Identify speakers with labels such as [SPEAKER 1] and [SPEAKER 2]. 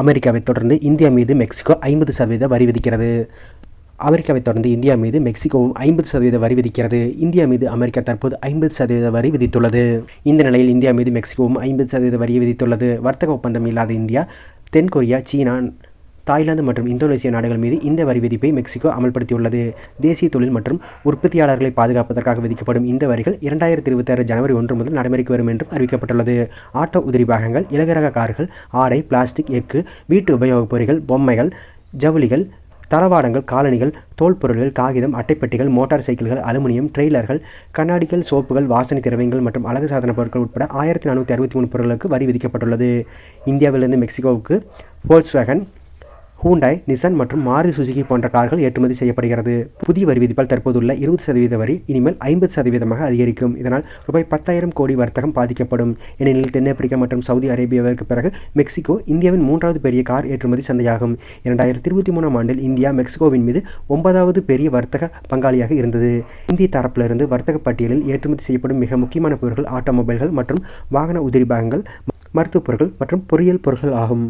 [SPEAKER 1] அமெரிக்காவை தொடர்ந்து இந்தியா மீது மெக்சிகோ ஐம்பது சதவீத வரி விதிக்கிறது. அமெரிக்காவைத் தொடர்ந்து இந்தியா மீது மெக்சிகோவும் ஐம்பது சதவீத வரி விதிக்கிறது. இந்தியா மீது அமெரிக்கா தற்போது ஐம்பது சதவீத வரி விதித்துள்ளது. இந்த நிலையில் இந்தியா மீது மெக்சிகோவும் ஐம்பது சதவீத வரியை விதித்துள்ளது. வர்த்தக ஒப்பந்தம் இல்லாத இந்தியா தென்கொரியா சீனா தாய்லாந்து மற்றும் இந்தோனேசிய நாடுகள் மீது இந்த வரி விதிப்பை மெக்சிகோ அமல்படுத்தியுள்ளது. தேசிய தொழில் மற்றும் உற்பத்தியாளர்களை பாதுகாப்பதற்காக விதிக்கப்படும் இந்த வரிகள் இரண்டாயிரத்தி இருபத்தாறு ஜனவரி ஒன்று முதல் நடைமுறைக்கு வரும் என்றும் அறிவிக்கப்பட்டுள்ளது. ஆட்டோ உதிரி பாகங்கள் இலகுரக கார்கள் ஆடை பிளாஸ்டிக் எஃகு வீட்டு உபயோகப் பொருட்கள் பொம்மைகள் ஜவுளிகள் தளவாடங்கள் காலணிகள் தோல் பொருள்கள் காகிதம் அட்டைப்பெட்டிகள் மோட்டார் சைக்கிள்கள் அலுமினியம் ட்ரெய்லர்கள் கண்ணாடிகள் சோப்புகள் வாசனை திரவியங்கள் மற்றும் அழகு சாதன பொருட்கள் உட்பட ஆயிரத்தி நானூற்றி அறுபத்தி மூணு பொருட்களுக்கு வரி விதிக்கப்பட்டுள்ளது. இந்தியாவிலிருந்து மெக்சிகோவுக்கு போல்ஸ்வேகன் ஹூண்டாய் நிசன் மற்றும் மாருதி சுசுகி போன்ற கார்கள் ஏற்றுமதி செய்யப்படுகிறது. புதிய வரி விதிப்பால் தற்போதுள்ள இருபது சதவீத வரி இனிமேல் ஐம்பது சதவீதமாக அதிகரிக்கும். இதனால் ரூபாய் பத்தாயிரம் கோடி வர்த்தகம் பாதிக்கப்படும். ஏனெனில் தென்னாப்பிரிக்கா மற்றும் சவுதி அரேபியாவிற்கு பிறகு மெக்சிகோ இந்தியாவின் மூன்றாவது பெரிய கார் ஏற்றுமதி சந்தையாகும். இரண்டாயிரத்தி இருபத்தி மூணாம் ஆண்டில் இந்தியா மெக்சிகோவின் மீது ஒன்பதாவது பெரிய வர்த்தக பங்காளியாக இருந்தது. இந்திய தரப்பிலிருந்து வர்த்தக பட்டியலில் ஏற்றுமதி செய்யப்படும் மிக முக்கியமான பொருட்கள் ஆட்டோமொபைல்கள் மற்றும் வாகன உதிரி பாகங்கள் மருத்துவப் பொருட்கள் மற்றும் பொறியியல் பொருட்கள் ஆகும்.